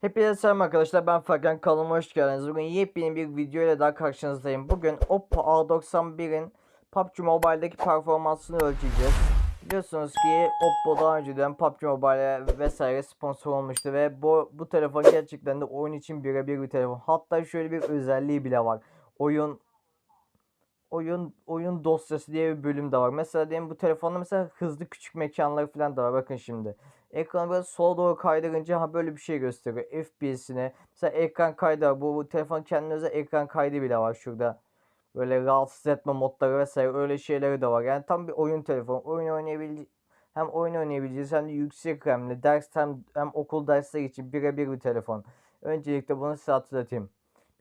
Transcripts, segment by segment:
Hepinize selam arkadaşlar ben Fakan kanalıma hoş geldiniz. Bugün yepyeni bir video ile daha karşınızdayım. Bugün Oppo A91'in PUBG Mobile'deki performansını ölçeceğiz. Biliyorsunuz ki Oppo daha önceden PUBG Mobile vesaire sponsor olmuştu ve bu, bu telefon gerçekten de oyun için birebir bir telefon. Hatta şöyle bir özelliği bile var. Oyun oyun oyun dosyası diye bir bölüm de var. Mesela diyelim bu telefonda mesela hızlı küçük mekanlar falan da var. Bakın şimdi. Ekranı böyle sola doğru kaydırınca ha böyle bir şey gösteriyor. FPS'ine. Mesela ekran kaydı var. Bu, bu telefon kendine özel ekran kaydı bile var şurada. Böyle rahatsız etme modları vesaire öyle şeyleri de var. Yani tam bir oyun telefonu. Oyun oynayabileceğiz. Hem oyun oynayabileceğiz hem de yüksek RAM'li. Ders hem, hem okul dersleri için birebir bir telefon. Öncelikle bunu size hatırlatayım.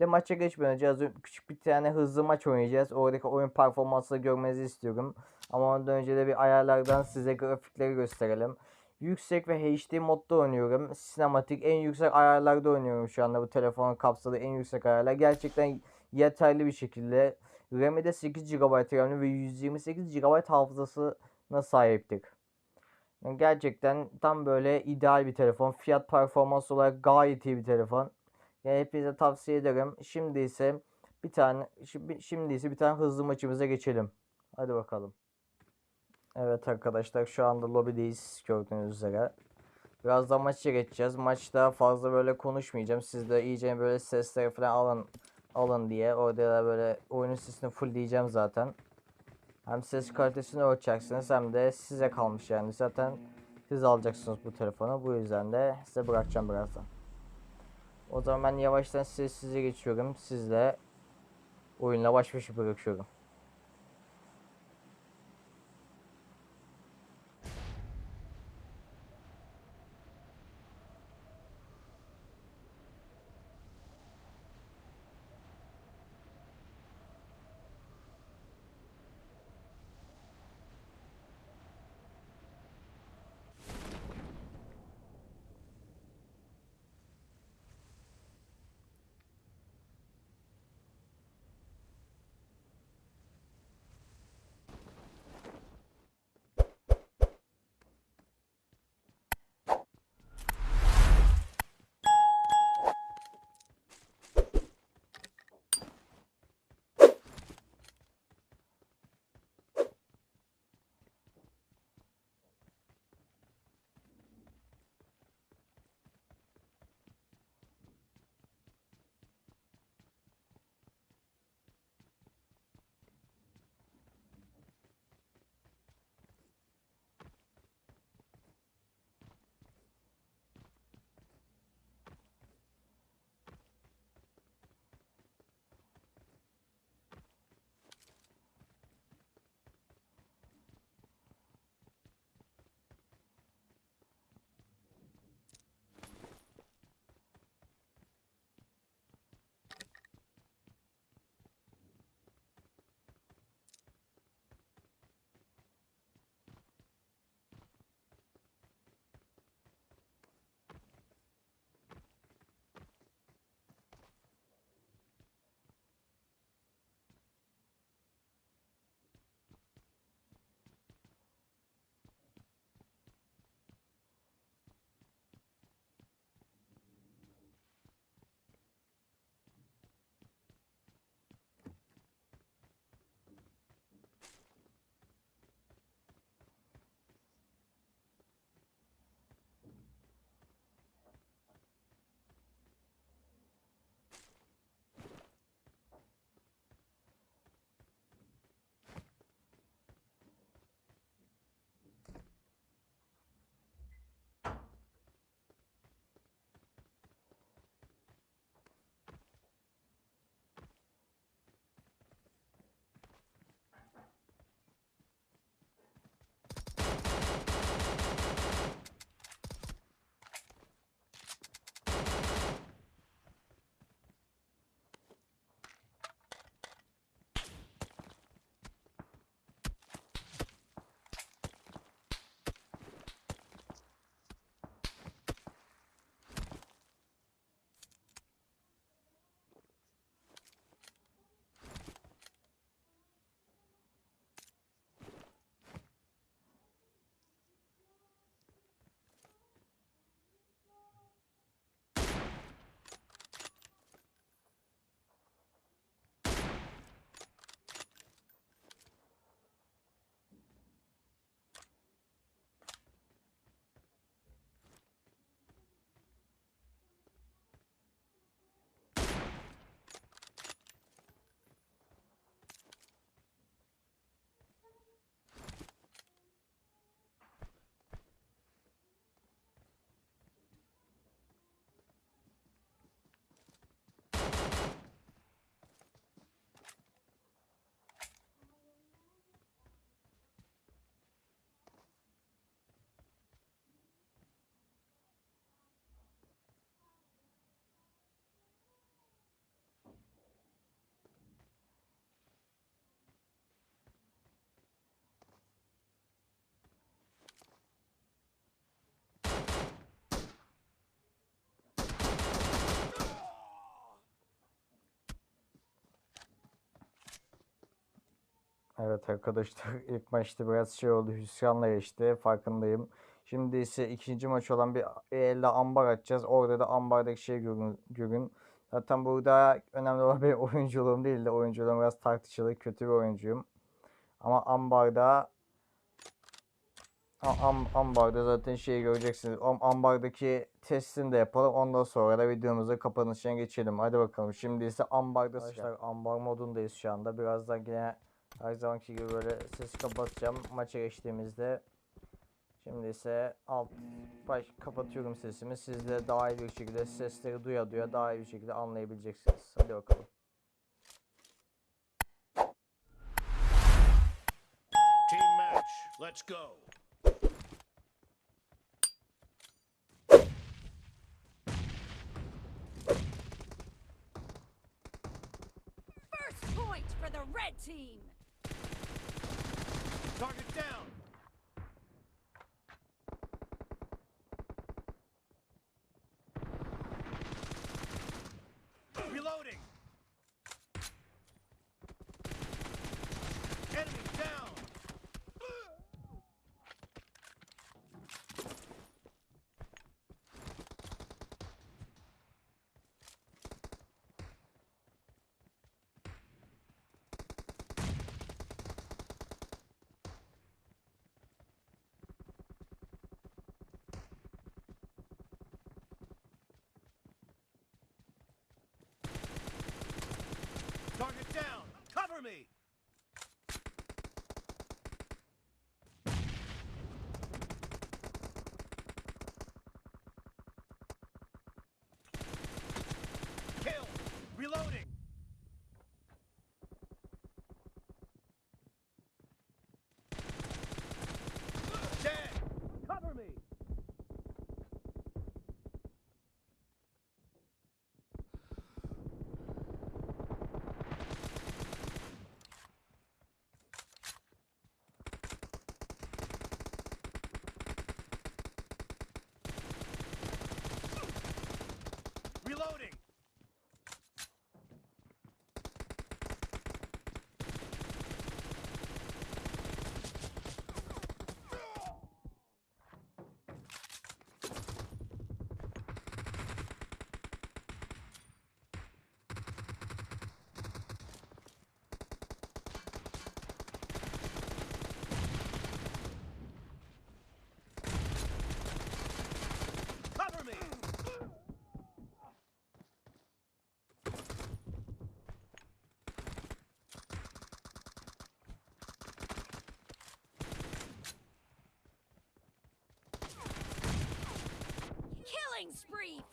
De maça geçmeden önce az küçük bir tane hızlı maç oynayacağız. Oradaki oyun performansını görmenizi istiyorum. Ama ondan önce de bir ayarlardan size grafikleri gösterelim. Yüksek ve HD modda oynuyorum. Sinematik en yüksek ayarlarda oynuyorum şu anda bu telefonun kapsadığı en yüksek ayarlar. Gerçekten yeterli bir şekilde. RAM'i de 8 GB RAM'li ve 128 GB hafızasına sahiptik. Gerçekten tam böyle ideal bir telefon. Fiyat performans olarak gayet iyi bir telefon. Yani hepinize tavsiye ederim. Şimdi ise bir tane şimdi, ise bir tane hızlı maçımıza geçelim. Hadi bakalım. Evet arkadaşlar şu anda lobideyiz gördüğünüz üzere. Birazdan maça geçeceğiz. Maçta fazla böyle konuşmayacağım. Siz de iyice böyle sesleri falan alın alın diye. Orada da böyle oyunun sesini full diyeceğim zaten. Hem ses kalitesini ölçeceksiniz hem de size kalmış yani. Zaten siz alacaksınız bu telefonu. Bu yüzden de size bırakacağım birazdan. O zaman ben yavaştan sessize geçiyorum. Sizle oyunla baş başa bırakıyorum. Evet arkadaşlar ilk maçta biraz şey oldu hüsranla geçti farkındayım. Şimdi ise ikinci maç olan bir elde ambar açacağız. Orada da ambardaki şey görün. görün. Zaten burada önemli olan benim oyunculuğum değil de oyunculuğum biraz tartışılır. Kötü bir oyuncuyum. Ama ambarda Am ambarda zaten şeyi göreceksiniz. Am ambardaki testini de yapalım. Ondan sonra da videomuza kapanışına geçelim. Hadi bakalım. Şimdi ise ambarda Arkadaşlar ambar modundayız şu anda. Birazdan yine her zamanki gibi böyle sesi kapatacağım maça geçtiğimizde. Şimdi ise alt baş kapatıyorum sesimi. Siz de daha iyi bir şekilde sesleri duya duya daha iyi bir şekilde anlayabileceksiniz. Hadi bakalım. Team match. Let's go. First point for the red team. Target down.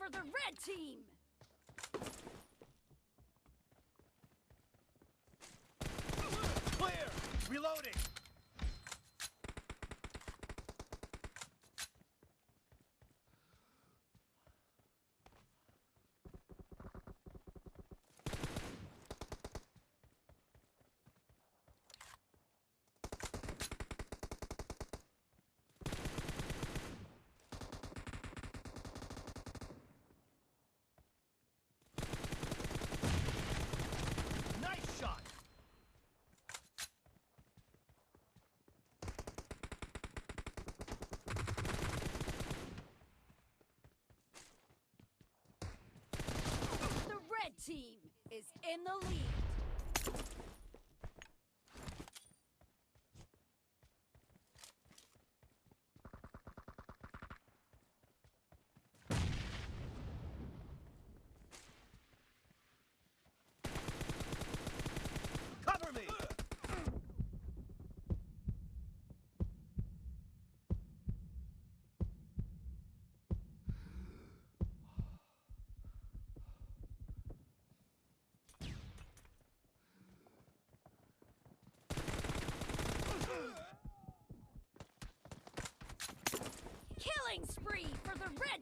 For the red team. Clear. Reloading. Nice shot. The red team is in the lead.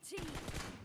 For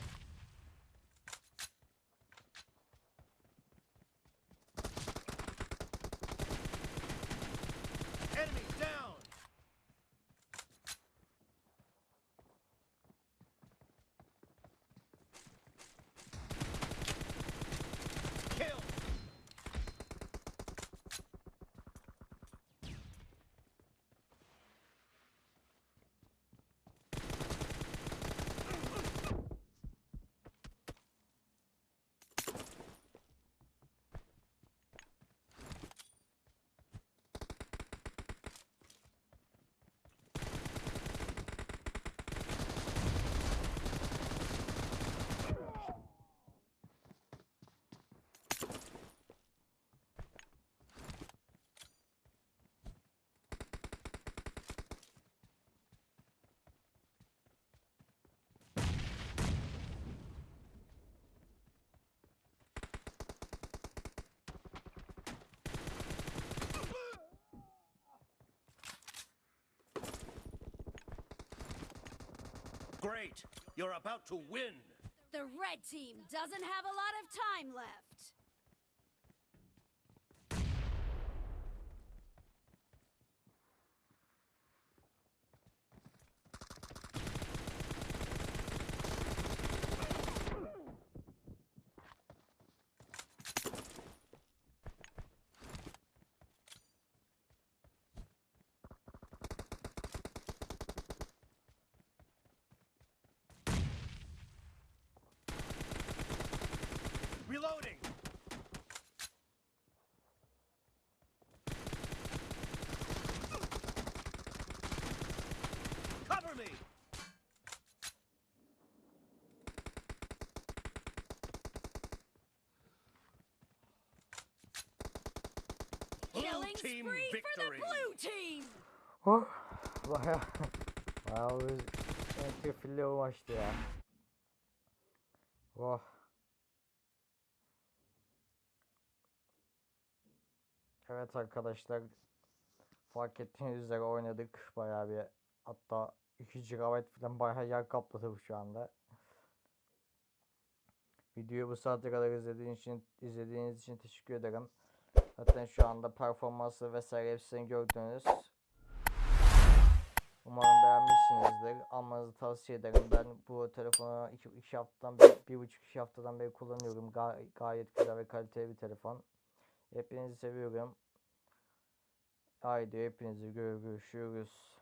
Great. You're about to win. The red team doesn't have a lot of time left. Team spree for the victory. blue team. Oh, baya baya bir entrifilli o maçtı ya. Oh. Evet arkadaşlar fark ettiğiniz üzere oynadık bayağı bir hatta 2 GB falan bayağı yer kapladı şu anda. Videoyu bu saate kadar izlediğiniz için izlediğiniz için teşekkür ederim. Zaten şu anda performansı vesaire hepsini gördünüz. Umarım beğenmişsinizdir. Almanızı tavsiye ederim. Ben bu telefonu 2 iki haftadan beri, bir buçuk iki haftadan beri kullanıyorum. Ga- gayet güzel ve kaliteli bir telefon. Hepinizi seviyorum. Haydi hepinizi görüşürüz.